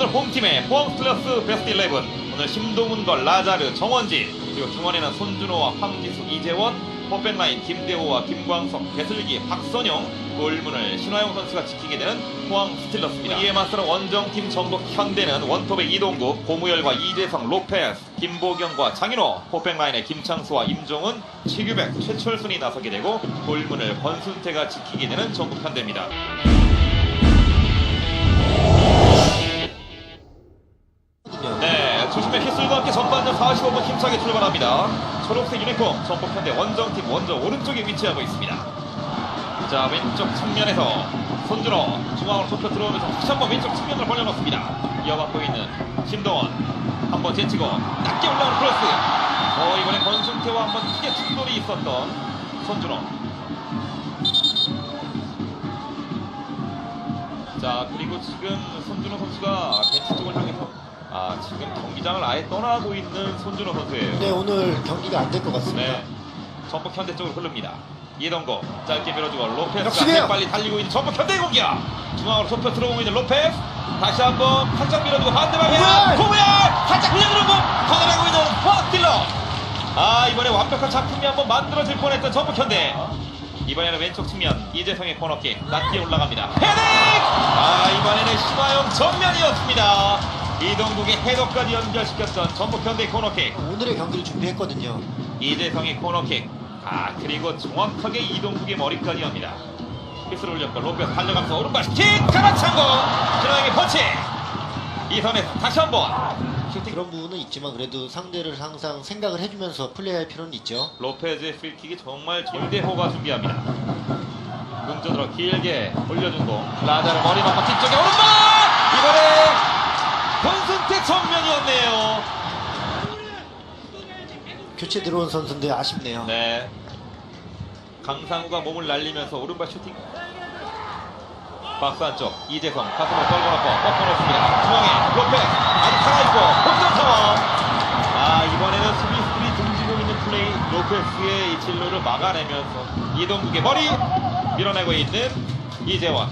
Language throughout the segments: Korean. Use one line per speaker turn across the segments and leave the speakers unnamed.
오늘 홈팀의 포항 플러스 베스트 11 오늘 심동훈과 라자르, 정원지 그리고 중원에는 손준호와 황지수, 이재원 포백라인 김대호와 김광석, 배슬기, 박선영 골문을 신화영 선수가 지키게 되는 포항 스틸러스입니다. 이에 맞서는 원정팀 전북 현대는 원톱의 이동국, 고무열과 이재성, 로페스, 김보경과 장인호, 포백라인의 김창수와 임종훈, 최규백, 최철순이 나서게 되고 골문을 권순태가 지키게 되는 전북 현대입니다. 함께 전반전 45분 힘차게 출발합니다. 초록색 유니폼 전북 현대 원정팀 원정 오른쪽에 위치하고 있습니다. 자 왼쪽 측면에서 손준호 중앙으로 좁혀 들어오면서 다시 한번 왼쪽 측면을 벌려놓습니다. 이어받고 있는 신동원 한번 제치고 낮게 올라오는 크로스. 어 이번에 권순태와 한번 크게 충돌이 있었던 손준호. 자 그리고 지금 손준호 선수가 벤치 쪽을 향해서 아 지금 경기장을 아예 떠나고 있는 손준호 선수예요.
네, 오늘 경기가 안 될 것 같습니다.
네. 전북 현대 쪽으로 흐릅니다. 이동고 짧게 밀어주고 로페스가
역습이에요.
빨리 달리고 있는 전북 현대 공격. 중앙으로 좁혀 들어오고 있는 로페스. 다시 한번 살짝 밀어주고 반대방에
고무열!
고무열 살짝 흘려들어오고 걷어내고 있는 포스틸러. 아 이번에 완벽한 작품이 한번 만들어질 뻔했던 전북 현대. 이번에는 왼쪽 측면 이재성의 코너킥 낮게 올라갑니다. 헤딩! 아 이번에는 신화영 정면이었습니다. 이동국의 헤더까지 연결시켰던 전북 현대 코너킥.
오늘의 경기를 준비했거든요.
이재성의 코너킥. 아 그리고 정확하게 이동국의 머리까지 합니다. 피스를 올렸고 로페스 달려가면서 오른발 킥 가라창고 신화영의 펀치. 이 선에서 다시 한번 슈팅.
그런 부분은 있지만 그래도 상대를 항상 생각을 해주면서 플레이할 필요는 있죠.
로페즈의 프리킥이 정말 김대호가 준비합니다. ಮುಂ전으로 길게 올려준 공. 라자르 머리 맞고 뒤쪽에 오른발! 이번에 정면이었네요.
교체 들어온 선수인데 아쉽네요.
네. 강상우가 몸을 날리면서 오른발 슈팅. 박스 안쪽 이재성 가슴을 떨궈놓고 꺾어놓습니다. 중앙에 로페스 아직 살아있고 상황. 아 이번에는 수비수들이 등지고 있는 플레이 로페스의 이 진로를 막아내면서 이동국의 머리 밀어내고 있는 이재원.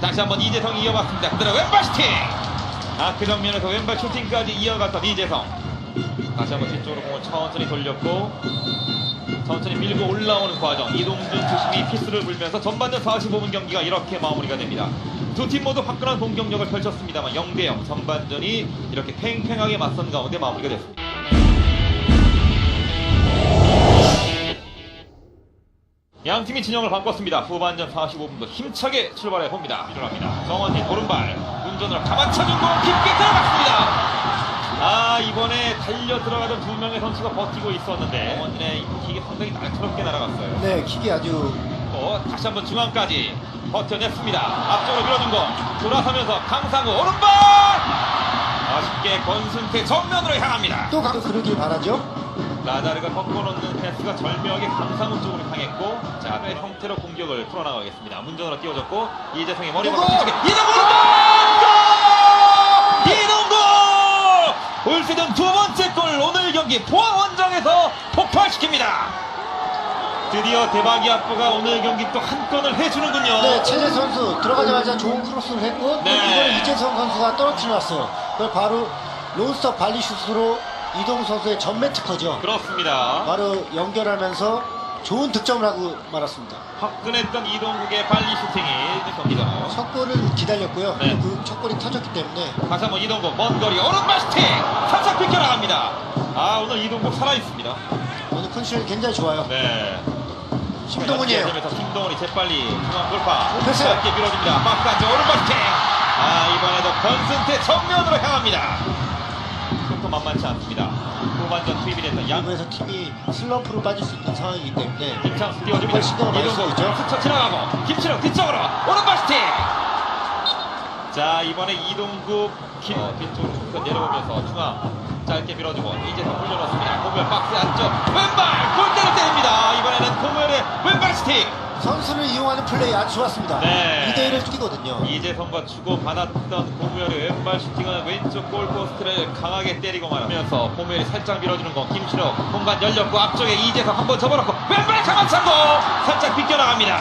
다시 한번 이재성이 이어봤습니다. 그대로 왼발 슈팅. 아 그 정면에서 왼발 슈팅까지 이어갔던 이재성. 다시 한번 뒤쪽으로 공을 천천히 돌렸고 천천히 밀고 올라오는 과정 이동준 주심이 피스를 불면서 전반전 45분 경기가 이렇게 마무리가 됩니다. 두 팀 모두 화끈한 공격력을 펼쳤습니다만 0대0 전반전이 이렇게 팽팽하게 맞선 가운데 마무리가 됐습니다. 양 팀이 진영을 바꿨습니다. 후반전 45분도 힘차게 출발해 봅니다. 일어납니다. 정원진 오른발 운전으로 가만 차준 공 깊게 들어갔습니다. 아 이번에 달려 들어가던 두 명의 선수가 버티고 있었는데 정원진의 이 킥이 상당히 날카롭게 날아갔어요.
네, 킥이 아주
또 다시 한번 중앙까지 버텨냈습니다. 앞쪽으로 밀어준 거 돌아서면서 강상우 오른발 아쉽게 권순태 정면으로 향합니다.
또 강, 그러길 바라죠.
라자르가 꺾어놓는 패스가 절묘하게 강상우 쪽으로 향했고 자, 그 형태로 공격을 풀어나가겠습니다. 문전으로 띄워줬고 이재성의 머리! 맞고 뒤쪽에 이동국 골! 이동국! 올 시즌 두 번째 골 오늘 경기 포항 원정에서 폭발시킵니다. 드디어 대박이 아빠가 오늘 경기 또 한 건을 해주는군요.
네, 최재 선수 들어가자마자 좋은 크로스를 했고
네.
이번에 이재성 선수가 떨어뜨려놨어요. 그걸 바로 론스톱 발리슛으로 이동 선수의 전매 특허죠.
그렇습니다.
바로 연결하면서 좋은 득점을 하고 말았습니다.
화끈했던 이동국의 발리 슈팅이 경기잖아요.
첫 골을 기다렸고요.
네.
그첫 골이 터졌기 때문에
다시 한번 이동국 먼 거리 오른발 슈팅 살짝 비껴나갑니다. 아 오늘 이동국 살아있습니다.
오늘 컨디션이 굉장히 좋아요.
네.
심동훈이에요.
면서 김동훈이 재빨리 중앙 골파
패스.
짧게 밀어줍니다. 박스 안쪽 오른발 슈팅. 아 이번에도 권순태 정면으로 향합니다. 속도 만만치 않습니다. 후반전 투입이 됐던 양
야구에서 팀이 슬럼프로 빠질 수 있는 상황이기 때문에
김창수 띄워줍니다.
신경을 많이 쓰고 있죠.
스쳐 지나가고 김치령 뒤쪽으로 오른발 슈팅. 자 이번에 이동국 김 어, 뒤쪽으로 쭉 내려오면서 중앙 짧게 밀어주고 이제서 올려놓습니다. 고무열 박스 안쪽 왼발 골대를 때립니다. 이번에는 고무열의 왼발 슈팅.
선수를 이용하는 플레이 아주 좋았습니다.
네.
2대1을 뛰거든요.
이재성과 주고 받았던 고무열의 왼발 슈팅은 왼쪽 골포스트를 강하게 때리고 말하면서 고무열이 살짝 밀어주는 거 김신호 공간 열렸고 앞쪽에 이재성 한 번 접어놓고 왼발 가만차고 살짝 비껴나갑니다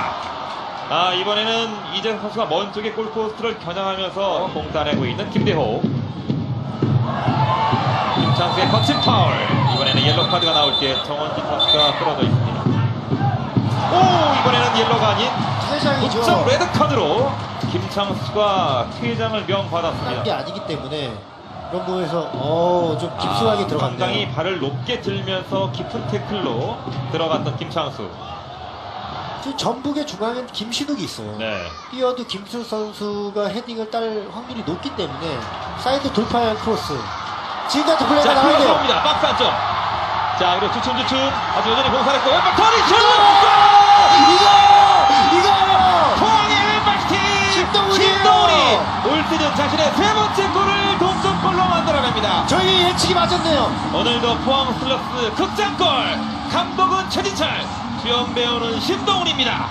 아 이번에는 이재성 선수가 먼 쪽에 골포스트를 겨냥하면서 공 따내고 있는 김대호 김창수의 거친 파울 이번에는 옐로 카드가 나올 때 정원진 선수가 끌어져 있습니다 오 이번에는 옐로가 아닌
퇴장이죠.
득점 레드 카드로 김창수가 퇴장을
게
명받았습니다
아니기 때문에 이런 부분에서 어, 좀 깊숙하게
아,
들어갔네요.
상당히 발을 높게 들면서 깊은 태클로 들어갔던 김창수
지금 전북의 중앙엔 김신욱이 있어요.
네.
뛰어도 김수 선수가 헤딩을 딸 확률이 높기 때문에 사이드 돌파형 크로스. 지금 같은 플레이가
자,
나와야 돼요.
들어갑니다. 박스 안쪽. 자, 그리고 주춤주춤. 아주 여전히 공사했고, 왼발 터리 슛!
맞았네요.
오늘도 포항 슬러스 극장골! 감독은 최진철, 주연 배우는 신동훈입니다.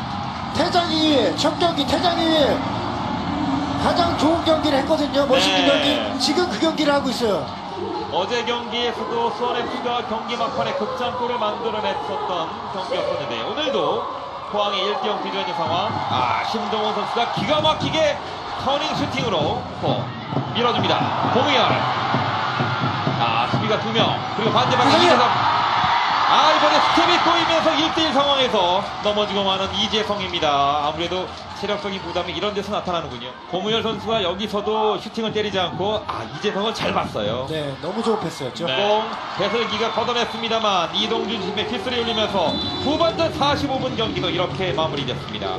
이후에 첫 경기 이후에 가장 좋은 경기를 했거든요. 멋있는
네.
경기. 지금 그 경기를 하고 있어요.
어제 경기에서도 수원FC가 경기 막판에 극장골을 만들어냈었던 경기였었는데 오늘도 포항의 1대0 뒤져 있는 상황 아 신동원 선수가 기가 막히게 터닝 슈팅으로 또 밀어줍니다 공이열 아 수비가 두 명 그리고 반대방. 이재성 아 이번에 스텝이 꼬이면서 1대1 상황에서 넘어지고 마는 이재성입니다 아무래도 체력적인 부담이 이런 데서 나타나는군요 공우열 선수가 여기서도 슈팅을 때리지 않고 아 이재성을 잘 봤어요
네, 너무 좋은 패스였죠.
공 배슬기가 걷어냈습니다만 이동준 팀의 피스를 올리면서 후반전 45분 경기도 이렇게 마무리됐습니다.